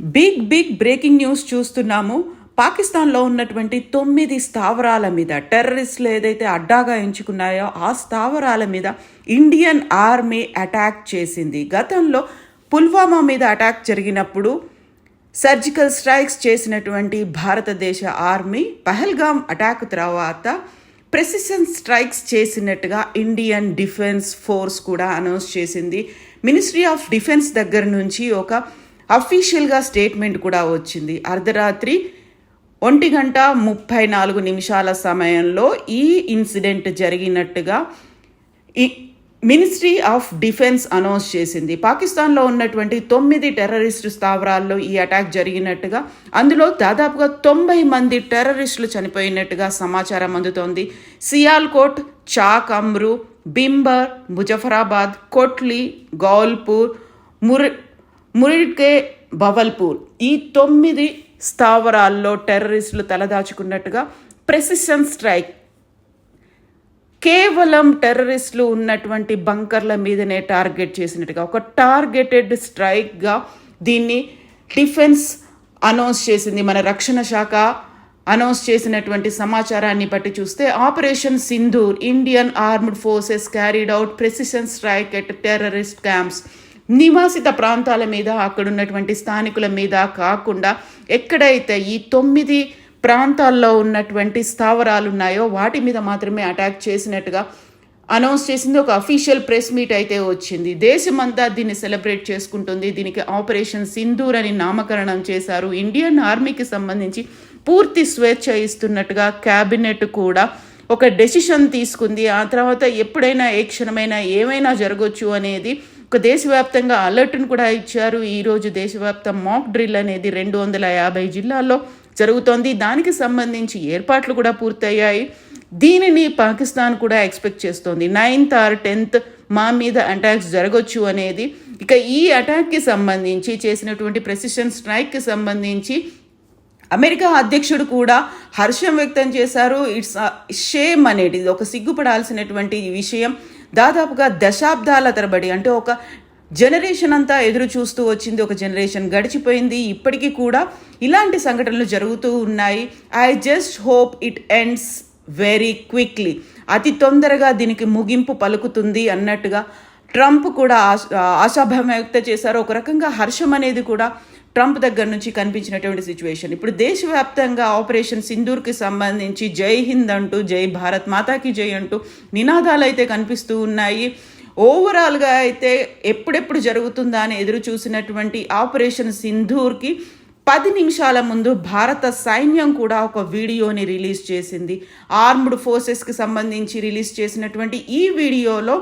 Big big breaking news చూస్తున్నాము. పాకిస్తాన్లో ఉన్నటువంటి తొమ్మిది స్థావరాల మీద టెర్రరిస్టులు ఏదైతే అడ్డాగా ఎంచుకున్నాయో ఆ స్థావరాల మీద ఇండియన్ ఆర్మీ అటాక్ చేసింది. గతంలో పుల్వామా మీద అటాక్ జరిగినప్పుడు సర్జికల్ స్ట్రైక్స్ చేసినటువంటి భారతదేశ ఆర్మీ పహల్గామ్ అటాక్ తర్వాత ప్రెసిషన్ స్ట్రైక్స్ చేసినట్టుగా ఇండియన్ డిఫెన్స్ ఫోర్స్ కూడా అనౌన్స్ చేసింది. మినిస్ట్రీ ఆఫ్ డిఫెన్స్ దగ్గర నుంచి ఒక అఫీషియల్గా స్టేట్మెంట్ కూడా వచ్చింది. అర్ధరాత్రి ఒంటి గంట ముప్పై నాలుగు నిమిషాల సమయంలో ఈ ఇన్సిడెంట్ జరిగినట్టుగా ఈ మినిస్ట్రీ ఆఫ్ డిఫెన్స్ అనౌన్స్ చేసింది. పాకిస్తాన్లో ఉన్నటువంటి తొమ్మిది టెర్రరిస్టు స్థావరాల్లో ఈ అటాక్ జరిగినట్టుగా అందులో దాదాపుగా తొంభై మంది టెర్రరిస్టులు చనిపోయినట్టుగా సమాచారం అందుతోంది. సియాల్కోట్ చాక్ అమ్రు బింబర్ ముజఫరాబాద్ కొట్లీ గౌల్పూర్ ముర్ మురిడ్కే బవల్పూర్ ఈ తొమ్మిది స్థావరాల్లో టెర్రరిస్టులు తలదాచుకున్నట్టుగా ప్రెసిషన్ స్ట్రైక్. కేవలం టెర్రరిస్టులు ఉన్నటువంటి బంకర్ల మీదనే టార్గెట్ చేసినట్టుగా ఒక టార్గెటెడ్ స్ట్రైక్గా దీన్ని డిఫెన్స్ అనౌన్స్ చేసింది. మన రక్షణ శాఖ అనౌన్స్ చేసినటువంటి సమాచారాన్ని బట్టి చూస్తే operation Sindoor Indian armed forces carried out precision strike at terrorist camps నివాసిత ప్రాంతాల మీద అక్కడ ఉన్నటువంటి స్థానికుల మీద కాకుండా ఎక్కడైతే ఈ తొమ్మిది ప్రాంతాల్లో ఉన్నటువంటి స్థావరాలు ఉన్నాయో వాటి మీద మాత్రమే అటాక్ చేసినట్టుగా అనౌన్స్ చేసింది. ఒక అఫీషియల్ ప్రెస్ మీట్ అయితే వచ్చింది. దేశమంతా దీన్ని సెలబ్రేట్ చేసుకుంటుంది. దీనికి ఆపరేషన్ సింధూర్ అని నామకరణం చేశారు. ఇండియన్ ఆర్మీకి సంబంధించి పూర్తి స్వేచ్ఛ ఇస్తున్నట్టుగా క్యాబినెట్ కూడా ఒక డెసిషన్ తీసుకుంది. ఆ తర్వాత ఎప్పుడైనా ఏ క్షణమైనా ఏమైనా జరగవచ్చు అనేది ఒక దేశవ్యాప్తంగా అలర్ట్ను కూడా ఇచ్చారు. ఈరోజు దేశవ్యాప్త మాక్ డ్రిల్ అనేది రెండు వందల యాభై జిల్లాల్లో జరుగుతోంది. దానికి సంబంధించి ఏర్పాట్లు కూడా పూర్తయ్యాయి. దీనిని పాకిస్తాన్ కూడా ఎక్స్పెక్ట్ చేస్తోంది. నైన్త్ ఆర్ టెన్త్ మా మీద అటాక్స్ జరగొచ్చు అనేది. ఇక ఈ అటాక్కి సంబంధించి చేసినటువంటి ప్రెసిషన్ స్ట్రైక్కి సంబంధించి అమెరికా అధ్యక్షుడు కూడా హర్షం వ్యక్తం చేశారు. ఇట్స్ షేమ్ అనేది ఇది ఒక సిగ్గుపడాల్సినటువంటి విషయం. దాదాపుగా దశాబ్దాల తరబడి అంటే ఒక జనరేషన్ అంతా ఎదురు చూస్తూ వచ్చింది ఒక జనరేషన్ గడిచిపోయింది. ఇప్పటికీ కూడా ఇలాంటి సంఘటనలు జరుగుతూ ఉన్నాయి. I just hope it ends very quickly అతి తొందరగా దీనికి ముగింపు పలుకుతుంది అన్నట్టుగా ట్రంప్ కూడా ఆశ ఆశాభావం వ్యక్తం చేశారు. ఒక రకంగా హర్షం అనేది కూడా ట్రంప్ దగ్గర నుంచి కనిపించినటువంటి సిచ్యువేషన్ ఇప్పుడు దేశవ్యాప్తంగా ఆపరేషన్ సింధూర్కి సంబంధించి జై హింద్ అంటూ జై భారత్ మాతాకి జై అంటూ నినాదాలు అయితే కనిపిస్తూ ఉన్నాయి. ఓవరాల్గా అయితే ఎప్పుడెప్పుడు జరుగుతుందా అని ఎదురు చూసినటువంటి ఆపరేషన్ సింధూర్కి పది నిమిషాల ముందు భారత సైన్యం కూడా ఒక వీడియోని రిలీజ్ చేసింది. ఆర్మ్డ్ ఫోర్సెస్కి సంబంధించి రిలీజ్ చేసినటువంటి ఈ వీడియోలో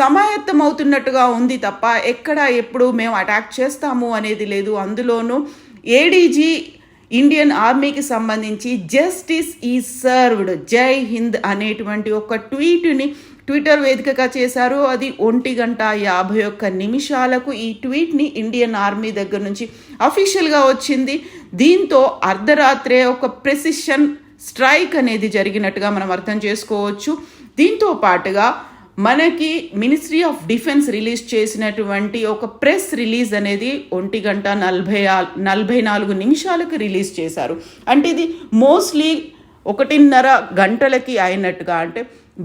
సమాయత్తమవుతున్నట్టుగా ఉంది తప్ప ఎక్కడ ఎప్పుడు మేము అటాక్ చేస్తాము అనేది లేదు. అందులోనూ ఏడీజీ ఇండియన్ ఆర్మీకి సంబంధించి జస్టిస్ ఈ సర్వ్డ్ జై హింద్ అనేటువంటి ఒక ట్వీట్ని ట్విట్టర్ వేదికగా చేశారు. అది ఒంటి గంట యాభై ఒక్క నిమిషాలకు ఈ ట్వీట్ని ఇండియన్ ఆర్మీ దగ్గర నుంచి అఫీషియల్గా వచ్చింది. దీంతో అర్ధరాత్రే ఒక ప్రెసిషన్ స్ట్రైక్ అనేది జరిగినట్టుగా మనం అర్థం చేసుకోవచ్చు. దీంతో పాటుగా మనకి మినిస్ట్రీ ఆఫ్ డిఫెన్స్ రిలీజ్ చేసినటువంటి ఒక ప్రెస్ రిలీజ్ అనేది ఒంటి గంట నలభై నలభై నాలుగు నిమిషాలకు రిలీజ్ చేశారు. అంటే ఇది మోస్ట్లీ ఒకటిన్నర గంటలకి అయినట్టుగా అంటే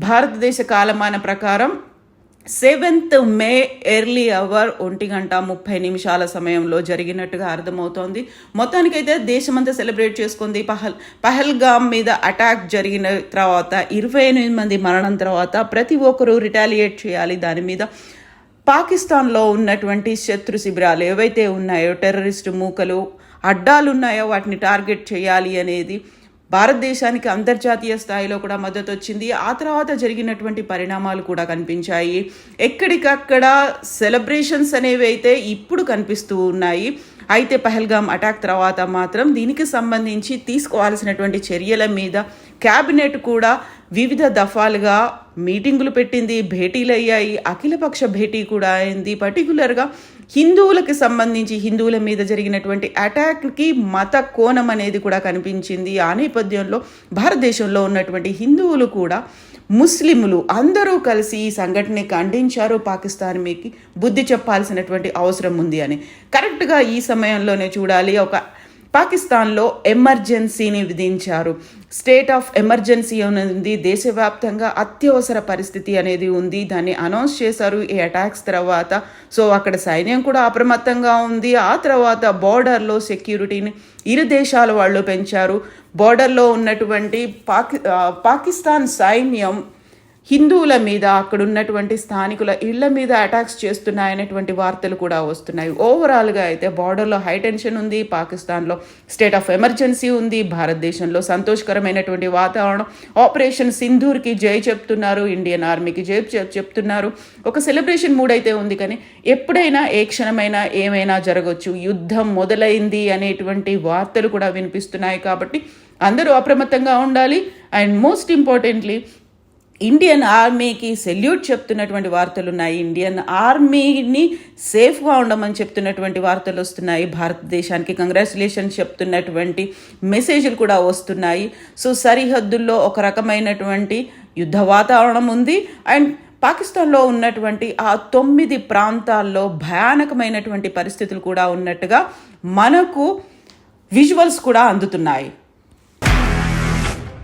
భారతదేశ కాలమాన ప్రకారం సెవెంత్ మే ఎర్లీ అవర్ ఒంటి గంట ముప్పై నిమిషాల సమయంలో జరిగినట్టుగా అర్థమవుతోంది. మొత్తానికైతే దేశమంతా సెలబ్రేట్ చేసుకుంది. పహల్ పహల్గామ్ మీద అటాక్ జరిగిన తర్వాత ఇరవై ఎనిమిది మంది మరణం తర్వాత ప్రతి ఒక్కరూ రిటాలియేట్ చేయాలి. దాని మీద పాకిస్తాన్లో ఉన్నటువంటి శత్రు శిబిరాలు ఏవైతే ఉన్నాయో టెర్రరిస్టు మూకలు అడ్డాలు ఉన్నాయో వాటిని టార్గెట్ చేయాలి అనేది భారతదేశానికి అంతర్జాతీయ స్థాయిలో కూడా మద్దతు వచ్చింది ఆ తర్వాత జరిగినటువంటి పరిణామాలు కూడా కనిపించాయి. ఎక్కడికక్కడ సెలబ్రేషన్స్ అనేవి అయితే ఇప్పుడు కనిపిస్తూ ఉన్నాయి. అయితే పహల్గామ్ అటాక్ తర్వాత మాత్రం దీనికి సంబంధించి తీసుకోవాల్సినటువంటి చర్యల మీద క్యాబినెట్ కూడా వివిధ దఫాలుగా మీటింగులు పెట్టింది భేటీలు అయ్యాయి అఖిలపక్ష భేటీ కూడా అయింది. పర్టికులర్గా హిందువులకి సంబంధించి హిందువుల మీద జరిగినటువంటి అటాక్కి మత కోణం అనేది కూడా కనిపించింది. ఆ నేపథ్యంలో భారతదేశంలో ఉన్నటువంటి హిందువులు కూడా ముస్లింలు అందరూ కలిసి ఈ సంఘటనని ఖండించారు. పాకిస్తాన్ మీకు బుద్ధి చెప్పాల్సినటువంటి అవసరం ఉంది అని. కరెక్ట్గా ఈ సమయంలోనే చూడాలి. ఒక పాకిస్తాన్లో ఎమర్జెన్సీని విధించారు. స్టేట్ ఆఫ్ ఎమర్జెన్సీ అనేది దేశవ్యాప్తంగా అత్యవసర పరిస్థితి అనేది ఉంది. దాన్ని అనౌన్స్ చేశారు ఈ అటాక్స్ తర్వాత. సో అక్కడ సైన్యం కూడా అప్రమత్తంగా ఉంది. ఆ తర్వాత బార్డర్లో సెక్యూరిటీని ఇరు దేశాల వాళ్ళు పెంచారు. బార్డర్లో ఉన్నటువంటి పాకి పాకిస్తాన్ సైన్యం హిందువుల మీద అక్కడ ఉన్నటువంటి స్థానికుల ఇళ్ళ మీద అటాక్స్ చేస్తున్నాయనేటువంటి వార్తలు కూడా వస్తున్నాయి. ఓవరాల్గా అయితే బార్డర్లో హై టెన్షన్ ఉంది పాకిస్తాన్లో స్టేట్ ఆఫ్ ఎమర్జెన్సీ ఉంది భారతదేశంలో సంతోషకరమైనటువంటి వాతావరణం. ఆపరేషన్ సింధూర్కి జై చెప్తున్నారు ఇండియన్ ఆర్మీకి జై చెప్- చెప్తున్నారు. ఒక సెలబ్రేషన్ మూడ్ అయితే ఉంది కానీ ఎప్పుడైనా ఏ క్షణమైనా ఏమైనా జరగవచ్చు యుద్ధం మొదలైంది అనేటువంటి వార్తలు కూడా వినిపిస్తున్నాయి కాబట్టి అందరూ అప్రమత్తంగా ఉండాలి. అండ్ మోస్ట్ ఇంపార్టెంట్లీ ఇండియన్ ఆర్మీకి సెల్యూట్ చెప్తున్నటువంటి వార్తలు ఉన్నాయి ఇండియన్ ఆర్మీని సేఫ్గా ఉండమని చెప్తున్నటువంటి వార్తలు వస్తున్నాయి. భారతదేశానికి కంగ్రాచులేషన్స్ చెప్తున్నటువంటి మెసేజ్లు కూడా వస్తున్నాయి. సో సరిహద్దుల్లో ఒక రకమైనటువంటి యుద్ధ వాతావరణం ఉంది. అండ్ పాకిస్తాన్లో ఉన్నటువంటి ఆ తొమ్మిది ప్రాంతాల్లో భయానకమైనటువంటి పరిస్థితులు కూడా ఉన్నట్టుగా మనకు విజువల్స్ కూడా అందుతున్నాయి.